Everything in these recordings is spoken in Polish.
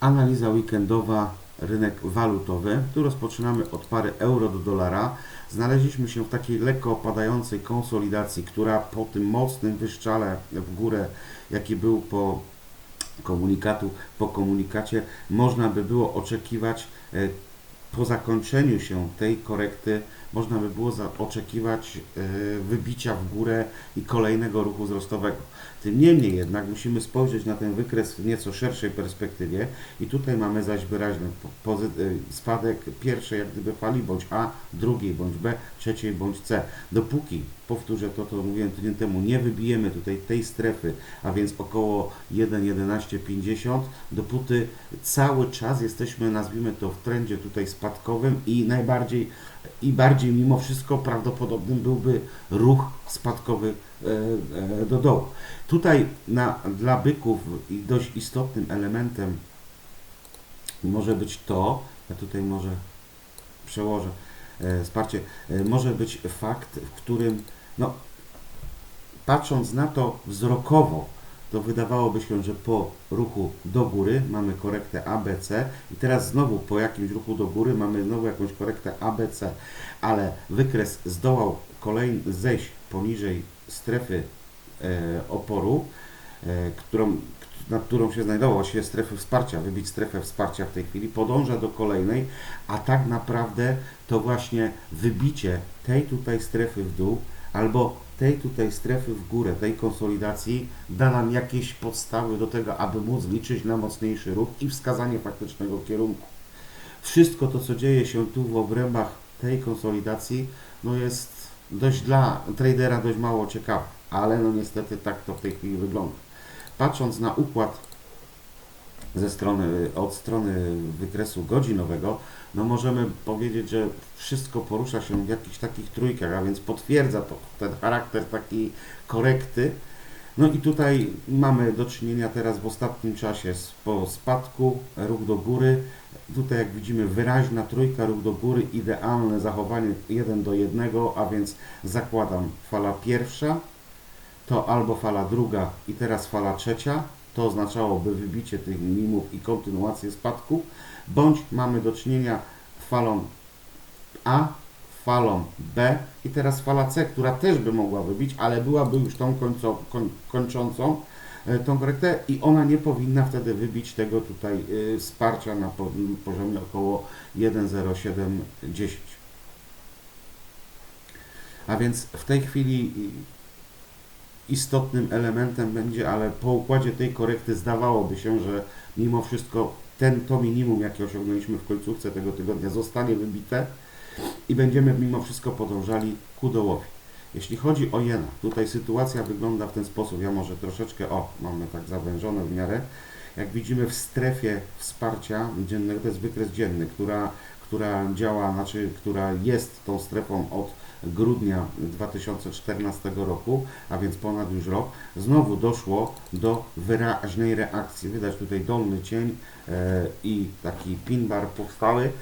Analiza weekendowa, rynek walutowy. Tu rozpoczynamy od pary euro do dolara. Znaleźliśmy się w takiej lekko opadającej konsolidacji, która po tym mocnym wyszczale w górę, jaki był po komunikatu, po komunikacie, można by było oczekiwać e, po zakończeniu się tej korekty, można by było oczekiwać e, wybicia w górę i kolejnego ruchu wzrostowego. Tym niemniej jednak musimy spojrzeć na ten wykres w nieco szerszej perspektywie i tutaj mamy zaś wyraźny e, spadek pierwszej jak gdyby fali, bądź A, drugiej, bądź B, trzeciej, bądź C. Dopóki, powtórzę to, co mówiłem tydzień temu, nie wybijemy tutaj tej strefy, a więc około 1,1150, dopóty cały czas jesteśmy, nazwijmy to, w trendzie tutaj spadkowym i najbardziej i bardziej mimo wszystko prawdopodobnym byłby ruch spadkowy e, e, do dołu. Tutaj na, dla byków dość istotnym elementem może być to, ja tutaj może przełożę e, wsparcie, może być fakt, w którym no, patrząc na to wzrokowo, to wydawałoby się, że po ruchu do góry mamy korektę ABC i teraz znowu po jakimś ruchu do góry mamy znowu jakąś korektę ABC, ale wykres zdołał kolejny zejść poniżej strefy e, oporu, e, którą, nad którą się znajdował, właściwie strefy wsparcia, wybić strefę wsparcia w tej chwili, podąża do kolejnej, a tak naprawdę to właśnie wybicie tej tutaj strefy w dół albo tej tutaj strefy w górę, tej konsolidacji da nam jakieś podstawy do tego, aby móc liczyć na mocniejszy ruch i wskazanie faktycznego kierunku. Wszystko to, co dzieje się tu w obrębach tej konsolidacji, no jest dość dla tradera dość mało ciekawe, ale no niestety tak to w tej chwili wygląda. Patrząc na układ ze strony, od strony wykresu godzinowego, no możemy powiedzieć, że wszystko porusza się w jakichś takich trójkach, a więc potwierdza to ten charakter takiej korekty. No i tutaj mamy do czynienia teraz w ostatnim czasie z, po spadku, ruch do góry. Tutaj jak widzimy wyraźna trójka, ruch do góry, idealne zachowanie 1 do 1, a więc zakładam fala pierwsza, to albo fala druga i teraz fala trzecia, to oznaczałoby wybicie tych minimów i kontynuację spadku, bądź mamy do czynienia falą A, falą B i teraz fala C, która też by mogła wybić, ale byłaby już tą końco, koń, kończącą e, tą korektę i ona nie powinna wtedy wybić tego tutaj y, wsparcia na po, poziomie około 1,0710. A więc w tej chwili istotnym elementem będzie, ale po układzie tej korekty zdawałoby się, że mimo wszystko ten, to minimum, jakie osiągnęliśmy w końcówce tego tygodnia, zostanie wybite i będziemy mimo wszystko podążali ku dołowi. Jeśli chodzi o jena, tutaj sytuacja wygląda w ten sposób. Ja może troszeczkę, o, mamy tak zawężone w miarę. Jak widzimy w strefie wsparcia dziennego, to jest wykres dzienny, która, która działa, znaczy, która jest tą strefą od grudnia 2014 roku, a więc ponad już rok, znowu doszło do wyraźnej reakcji. Widać tutaj dolny cień e, i taki pin bar powstały.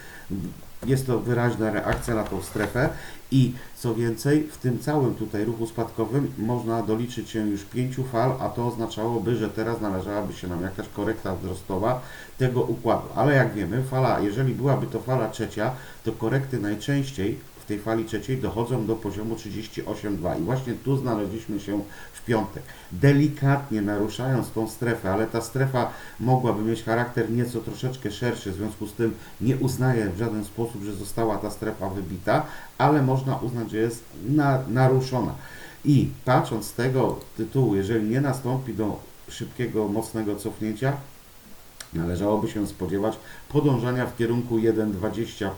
Jest to wyraźna reakcja na tą strefę i co więcej, w tym całym tutaj ruchu spadkowym można doliczyć się już pięciu fal, a to oznaczałoby, że teraz należałaby się nam jakaś korekta wzrostowa tego układu. Ale jak wiemy, fala, jeżeli byłaby to fala trzecia, to korekty najczęściej w tej fali trzeciej dochodzą do poziomu 38,2 i właśnie tu znaleźliśmy się w piątek. Delikatnie naruszając tą strefę, ale ta strefa mogłaby mieć charakter nieco troszeczkę szerszy, w związku z tym nie uznaję w żaden sposób, że została ta strefa wybita, ale można uznać, że jest na, naruszona. I patrząc z tego tytułu, jeżeli nie nastąpi do szybkiego, mocnego cofnięcia, Należałoby się spodziewać podążania w kierunku 1,20,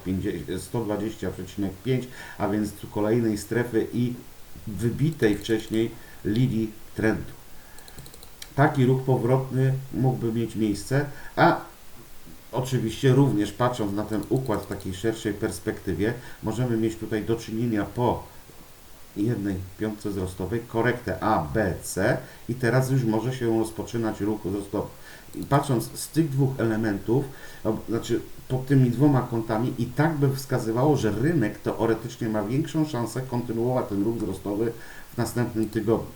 120,5, a więc kolejnej strefy i wybitej wcześniej linii trendu. Taki ruch powrotny mógłby mieć miejsce, a oczywiście również patrząc na ten układ w takiej szerszej perspektywie, możemy mieć tutaj do czynienia po jednej piątce wzrostowej, korektę A, B, C i teraz już może się rozpoczynać ruch wzrostowy. I patrząc z tych dwóch elementów, znaczy pod tymi dwoma kątami i tak by wskazywało, że rynek teoretycznie ma większą szansę kontynuować ten ruch wzrostowy w następnym tygodniu.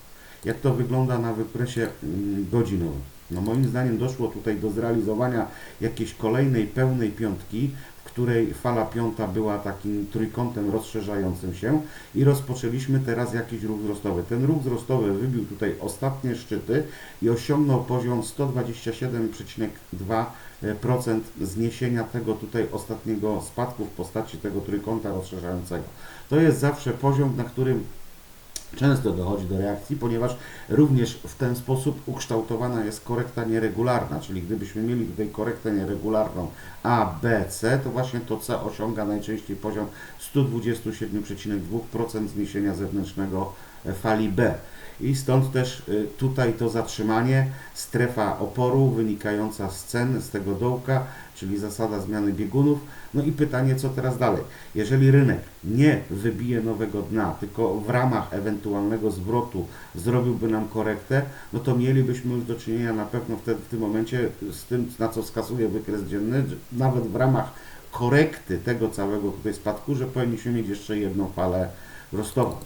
Jak to wygląda na wykresie mm, godzinowym? No moim zdaniem doszło tutaj do zrealizowania jakiejś kolejnej pełnej piątki, której fala piąta była takim trójkątem rozszerzającym się i rozpoczęliśmy teraz jakiś ruch wzrostowy. Ten ruch wzrostowy wybił tutaj ostatnie szczyty i osiągnął poziom 127,2% zniesienia tego tutaj ostatniego spadku w postaci tego trójkąta rozszerzającego. To jest zawsze poziom, na którym często dochodzi do reakcji, ponieważ również w ten sposób ukształtowana jest korekta nieregularna, czyli gdybyśmy mieli tutaj korektę nieregularną A, B, C, to właśnie to C osiąga najczęściej poziom 127,2% zniesienia zewnętrznego fali B. I stąd też y, tutaj to zatrzymanie, strefa oporu wynikająca z cen, z tego dołka, czyli zasada zmiany biegunów. No i pytanie, co teraz dalej? Jeżeli rynek nie wybije nowego dna, tylko w ramach ewentualnego zwrotu zrobiłby nam korektę, no to mielibyśmy już do czynienia na pewno wtedy w tym momencie z tym, na co wskazuje wykres dzienny, nawet w ramach korekty tego całego tutaj spadku, że powinniśmy mieć jeszcze jedną falę wzrostową.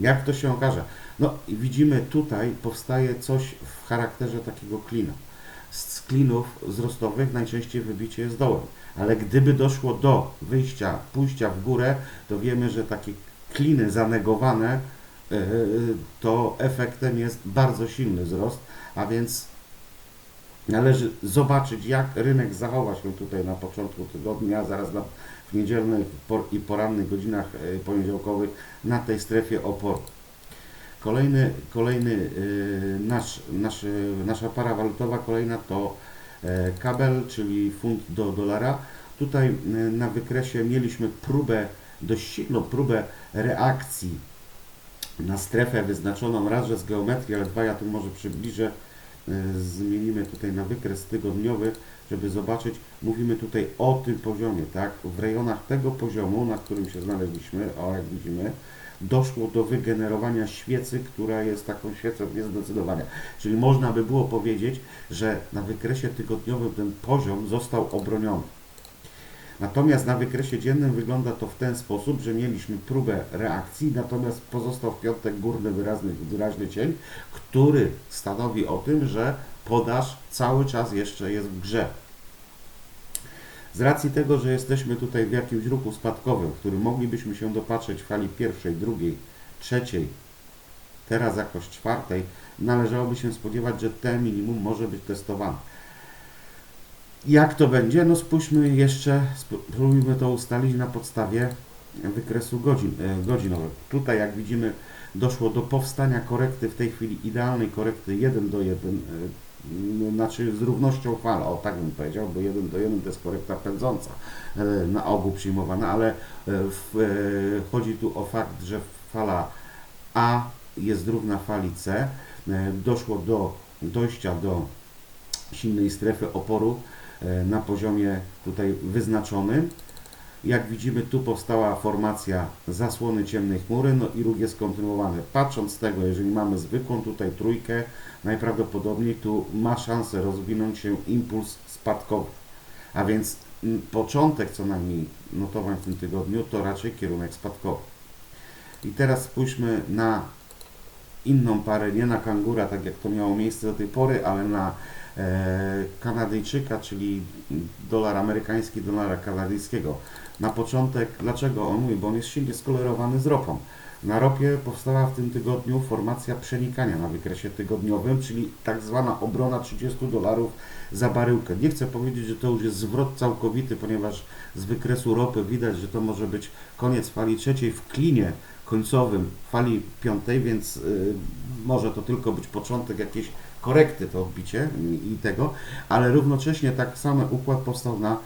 Jak to się okaże? No widzimy tutaj powstaje coś w charakterze takiego klina. Z klinów wzrostowych najczęściej wybicie jest dołem, ale gdyby doszło do wyjścia, pójścia w górę, to wiemy, że takie kliny zanegowane, yy, to efektem jest bardzo silny wzrost, a więc należy zobaczyć, jak rynek zachowa się tutaj na początku tygodnia, zaraz na, w niedzielnych por- i porannych godzinach yy, poniedziałkowych na tej strefie oporu. Kolejny, kolejny yy, nasz, nasz, yy, nasza para walutowa kolejna to e, kabel, czyli funt do dolara. Tutaj na wykresie mieliśmy próbę, dość silną próbę reakcji na strefę wyznaczoną raz, że z geometrii, ale dwa ja tu może przybliżę, zmienimy tutaj na wykres tygodniowy, żeby zobaczyć, mówimy tutaj o tym poziomie, tak? W rejonach tego poziomu, na którym się znaleźliśmy, o jak widzimy, doszło do wygenerowania świecy, która jest taką świecą niezdecydowania. Czyli można by było powiedzieć, że na wykresie tygodniowym ten poziom został obroniony. Natomiast na wykresie dziennym wygląda to w ten sposób, że mieliśmy próbę reakcji, natomiast pozostał w piątek górny wyraźny, wyraźny cień, który stanowi o tym, że podaż cały czas jeszcze jest w grze. Z racji tego, że jesteśmy tutaj w jakimś ruchu spadkowym, w którym moglibyśmy się dopatrzeć w fali pierwszej, drugiej, trzeciej, teraz jakoś czwartej, należałoby się spodziewać, że te minimum może być testowane. Jak to będzie? No spójrzmy jeszcze, spróbujmy to ustalić na podstawie wykresu godzin, e, godzinowych. Tutaj jak widzimy doszło do powstania korekty w tej chwili idealnej korekty 1 do 1 znaczy z równością fal, o tak bym powiedział, bo 1 do 1 to jest korekta pędząca, e, na ogół przyjmowana, ale e, w, e, chodzi tu o fakt, że fala A jest równa fali C. Doszło do dojścia do silnej strefy oporu na poziomie tutaj wyznaczonym. Jak widzimy, tu powstała formacja zasłony ciemnej chmury, no i ruch jest kontynuowany. Patrząc z tego, jeżeli mamy zwykłą tutaj trójkę, najprawdopodobniej tu ma szansę rozwinąć się impuls spadkowy. A więc m, początek co najmniej notowań w tym tygodniu to raczej kierunek spadkowy. I teraz spójrzmy na inną parę, nie na kangura, tak jak to miało miejsce do tej pory, ale na e, Kanadyjczyka, czyli dolar amerykański, dolara kanadyjskiego. Na początek, dlaczego on mówi? Bo on jest silnie skolerowany z ropą. Na ropie powstała w tym tygodniu formacja przenikania na wykresie tygodniowym, czyli tak zwana obrona 30 dolarów za baryłkę. Nie chcę powiedzieć, że to już jest zwrot całkowity, ponieważ z wykresu ropy widać, że to może być koniec fali trzeciej w klinie końcowym fali piątej, więc y, może to tylko być początek jakiejś korekty, to odbicie i, tego, ale równocześnie tak samo układ powstał na,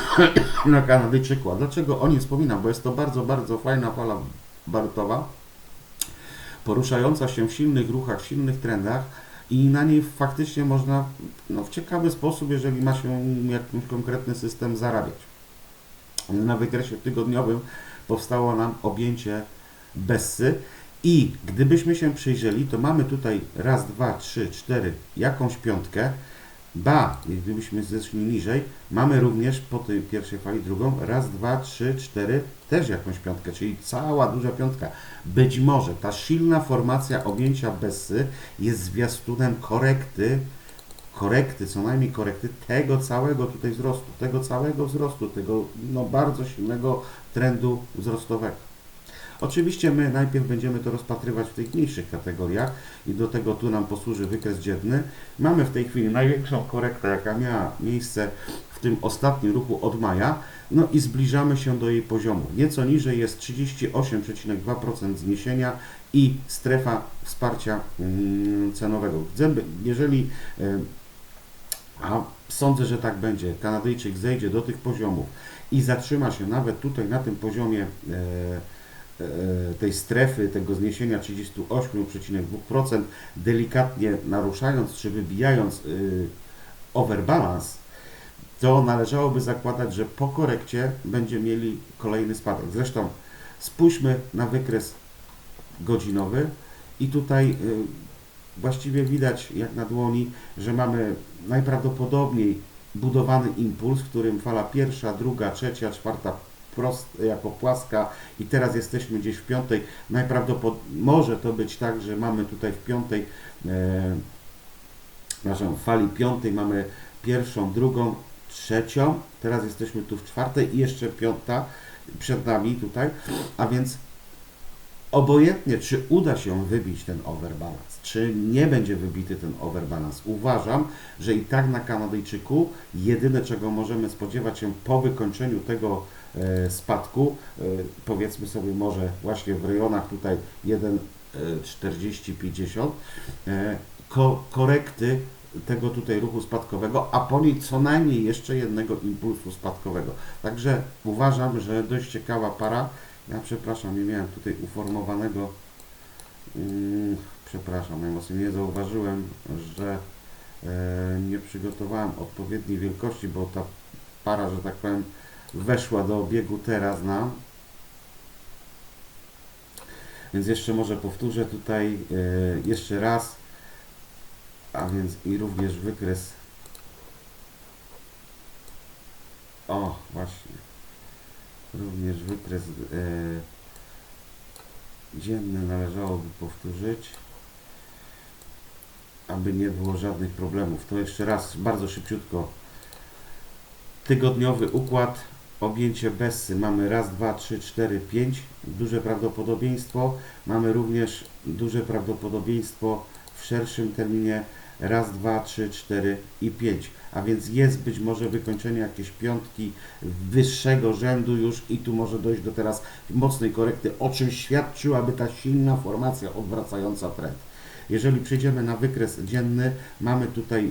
na Kanadyjczyku. A dlaczego o nim wspominam? Bo jest to bardzo, bardzo fajna fala walutowa, poruszająca się w silnych ruchach, w silnych trendach i na niej faktycznie można no, w ciekawy sposób, jeżeli ma się jakiś konkretny system, zarabiać. Na wykresie tygodniowym powstało nam objęcie Bessy i gdybyśmy się przyjrzeli, to mamy tutaj raz, dwa, trzy, cztery, jakąś piątkę, Ba, gdybyśmy zeszli niżej, mamy również po tej pierwszej fali drugą, raz, dwa, trzy, cztery, też jakąś piątkę, czyli cała duża piątka. Być może ta silna formacja objęcia Bessy jest zwiastunem korekty, korekty, co najmniej korekty tego całego tutaj wzrostu, tego całego wzrostu, tego no, bardzo silnego trendu wzrostowego. Oczywiście my najpierw będziemy to rozpatrywać w tych mniejszych kategoriach i do tego tu nam posłuży wykres dzienny. Mamy w tej chwili największą korektę, jaka miała miejsce w tym ostatnim ruchu od maja, no i zbliżamy się do jej poziomu. Nieco niżej jest 38,2% zniesienia i strefa wsparcia mm, cenowego. Jeżeli e, a sądzę, że tak będzie. Kanadyjczyk zejdzie do tych poziomów i zatrzyma się nawet tutaj na tym poziomie e, tej strefy, tego zniesienia 38,2%, delikatnie naruszając czy wybijając y, overbalance, to należałoby zakładać, że po korekcie będzie mieli kolejny spadek. Zresztą spójrzmy na wykres godzinowy i tutaj y, właściwie widać jak na dłoni, że mamy najprawdopodobniej budowany impuls, w którym fala pierwsza, druga, trzecia, czwarta prost, jako płaska i teraz jesteśmy gdzieś w piątej. Najprawdopodobniej może to być tak, że mamy tutaj w piątej, e, przepraszam, w fali piątej mamy pierwszą, drugą, trzecią, teraz jesteśmy tu w czwartej i jeszcze piąta przed nami tutaj, a więc obojętnie, czy uda się wybić ten overbalance, czy nie będzie wybity ten overbalance, uważam, że i tak na Kanadyjczyku jedyne, czego możemy spodziewać się po wykończeniu tego spadku, e, powiedzmy sobie może właśnie w rejonach tutaj 1,40-50, e, ko, korekty tego tutaj ruchu spadkowego, a po niej co najmniej jeszcze jednego impulsu spadkowego. Także uważam, że dość ciekawa para. Ja przepraszam, nie miałem tutaj uformowanego. Mm, przepraszam, najmocniej nie zauważyłem, że e, nie przygotowałem odpowiedniej wielkości, bo ta para, że tak powiem, weszła do obiegu teraz nam. Więc jeszcze może powtórzę tutaj e, jeszcze raz, a więc i również wykres. O, właśnie. Również wykres e, dzienny należałoby powtórzyć, aby nie było żadnych problemów. To jeszcze raz, bardzo szybciutko. Tygodniowy układ, objęcie Bessy. Mamy raz, dwa, trzy, cztery, pięć. Duże prawdopodobieństwo. Mamy również duże prawdopodobieństwo w szerszym terminie raz, dwa, trzy, cztery i pięć. A więc jest być może wykończenie jakiejś piątki wyższego rzędu już i tu może dojść do teraz mocnej korekty, o czym świadczyłaby ta silna formacja odwracająca trend. Jeżeli przejdziemy na wykres dzienny, mamy tutaj y,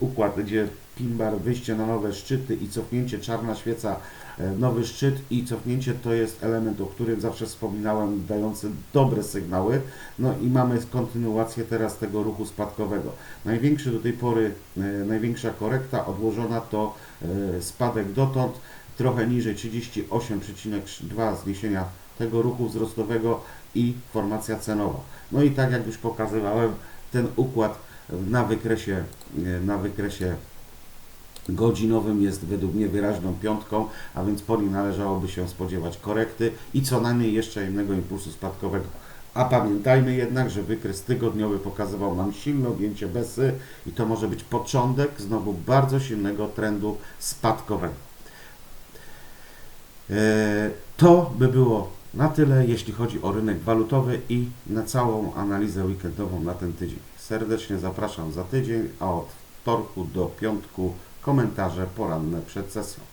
układ, gdzie pin-bar, wyjście na nowe szczyty i cofnięcie, czarna świeca, e, nowy szczyt i cofnięcie to jest element, o którym zawsze wspominałem, dający dobre sygnały. No i mamy kontynuację teraz tego ruchu spadkowego. Największy do tej pory, e, największa korekta odłożona to e, spadek dotąd, trochę niżej 38,2 zniesienia tego ruchu wzrostowego i formacja cenowa. No i tak jak już pokazywałem, ten układ na wykresie, e, na wykresie godzinowym jest według mnie wyraźną piątką, a więc po nim należałoby się spodziewać korekty i co najmniej jeszcze jednego impulsu spadkowego. A pamiętajmy jednak, że wykres tygodniowy pokazywał nam silne objęcie Besy i to może być początek znowu bardzo silnego trendu spadkowego. E, To by było na tyle, jeśli chodzi o rynek walutowy i na całą analizę weekendową na ten tydzień. Serdecznie zapraszam za tydzień, a od wtorku do piątku komentarze poranne przed sesją.